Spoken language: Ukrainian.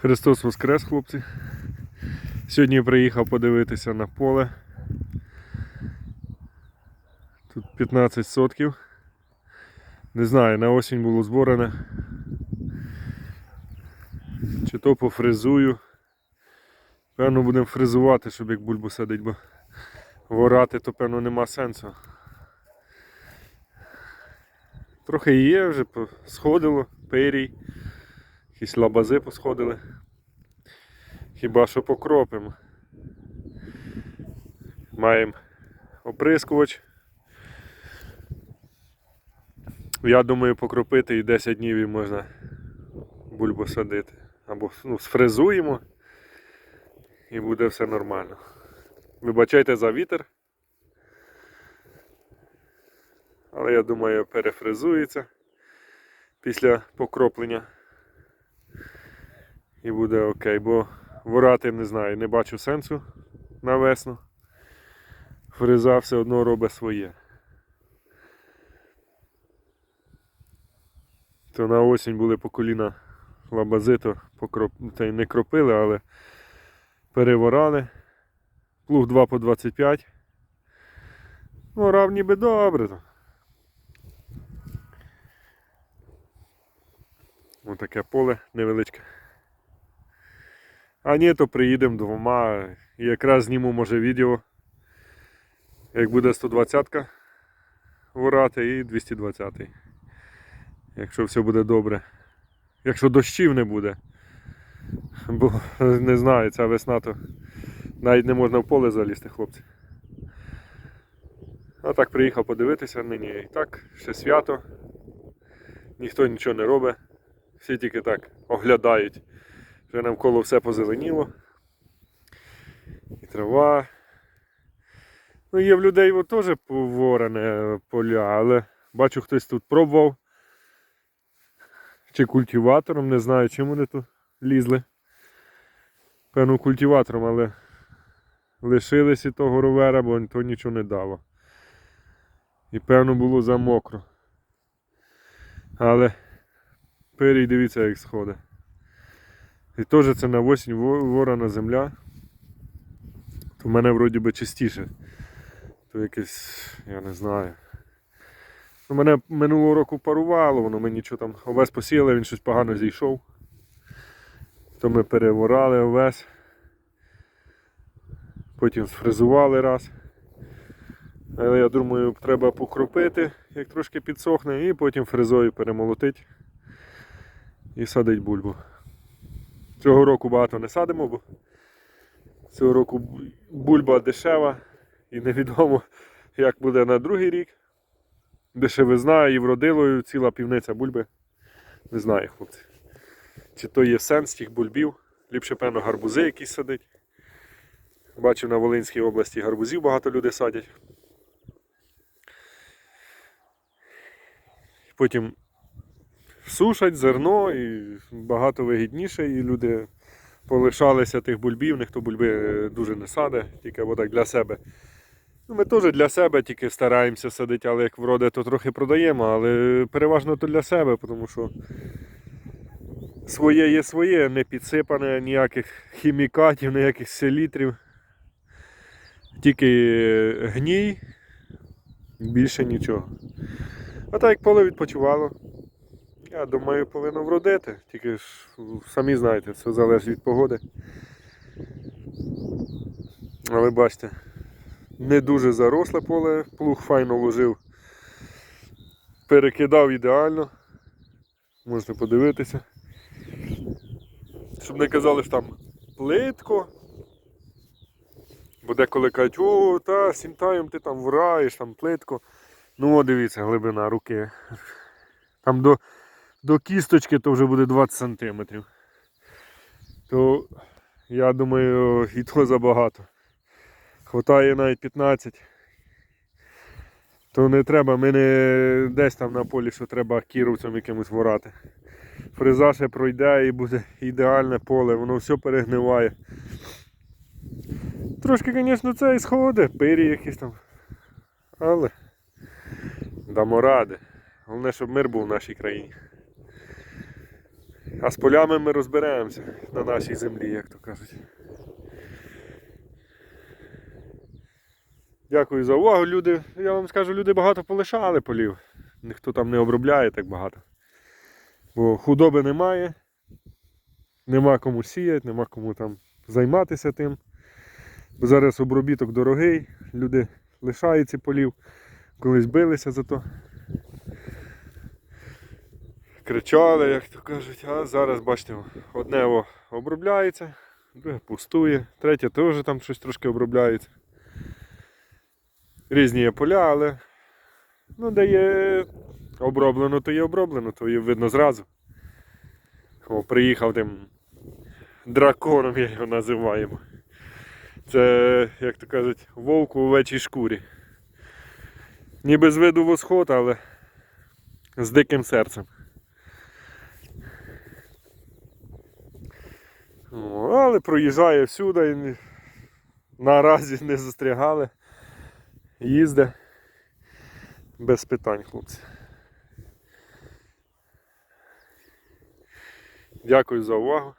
Христос Воскрес, хлопці. Сьогодні приїхав подивитися на поле. Тут 15 сотків. Не знаю, на осінь було зборене. Чи то пофризую. Певно будемо фризувати, щоб як бульбу садить, бо ворати то певно нема сенсу. Трохи є вже, сходило, перій, якісь лабази посходили. Хіба що покропимо. Маємо оприскувач. Я думаю, покропити і 10 днів і можна бульбу садити. Або ну, сфрезуємо і буде все нормально. Вибачайте за вітер. Але я думаю, перефрезується після покроплення. І буде окей, бо ворати не знаю, не бачу сенсу на весну. Фреза все одно робить своє. То на осінь були по коліна лабази, то покроп... та й не кропили, але переворали. Плуг 2 по 25. Ну, рав ніби добре. Ось таке поле невеличке. А ні, то приїдемо двома. Якраз зніму може відео. Як буде 120-ка ворати і 220 Якщо все буде добре. Якщо дощів не буде. Бо не знаю, ця весна то навіть не можна в поле залізти, хлопці. А так приїхав подивитися нині. І так, ще свято. Ніхто нічого не робить. Всі тільки так оглядають. Вже навколо все позеленіло. І трава. Ну, є в людей от теж поворене поля, але бачу, хтось тут пробував. Чи культиватором, не знаю, чим вони тут лізли. Певно, культиватором, але лишились і того ровера, бо то нічого не дало. І певно було замокро. Але перій дивіться, як сходить. І теж це на осінь ворона земля. То в мене вроді би чистіше. То якесь, я не знаю. Ну, мене минулого року парувало, воно ми нічого там овес посіяли, він щось погано зійшов. То ми переворали овес. Потім сфрезували раз. Але я думаю, треба покропити, як трошки підсохне, і потім фрезою перемолотить і садить бульбу. Цього року багато не садимо, бо цього року бульба дешева і невідомо, як буде на другий рік. Дешевизна і вродилою ціла півниця бульби. Не знаю, хлопці. Чи то є сенс тих бульбів. Ліпше, певно, гарбузи якісь садить. Бачив на Волинській області гарбузів багато людей садять. Потім сушать зерно і багато вигідніше, і люди полишалися тих бульбів, ніхто бульби е, дуже не садить, тільки отак для себе. Ну, ми теж для себе тільки стараємося садити, але як вроде, то трохи продаємо, але переважно то для себе, тому що своє є своє, не підсипане ніяких хімікатів, ніяких селітрів. Тільки гній, більше нічого. А так як поле відпочивало, я думаю, повинно вродити. Тільки ж самі знаєте, все залежить від погоди. Але бачите, не дуже заросле поле, плуг файно ложив. Перекидав ідеально. Можете подивитися. Щоб не казали, що там плитко. Бо деколи кажуть, о, та сінтаєм ти там враєш, там плитко. Ну дивіться, глибина руки. Там до, до кісточки то вже буде 20 сантиметрів. То я думаю, і то забагато. Хватає навіть 15. То не треба, ми не десь там на полі, що треба кіровцем якимось ворати. Фреза ще пройде і буде ідеальне поле, воно все перегниває. Трошки, звісно, це і сходить, пирі якісь там. Але дамо ради. Головне, щоб мир був в нашій країні. А з полями ми розберемося на нашій землі, як то кажуть. Дякую за увагу. Люди, я вам скажу, люди багато полишали полів. Ніхто там не обробляє так багато. Бо худоби немає, нема кому сіяти, нема кому там займатися тим. Бо зараз обробіток дорогий, люди лишаються полів, колись билися за то. Кричали, як то кажуть, а зараз бачите, одне о, обробляється, друге пустує, третє теж там щось трошки обробляється. Різні є поля, але ну, де є оброблено, то є оброблено, то є видно зразу. О, приїхав тим драконом, я його називаємо. Це, як то кажуть, вовк у овечій шкурі. Ніби з виду восход, але з диким серцем. О, але проїжджає всюди і наразі не застрягали. Їзде без питань, хлопці. Дякую за увагу.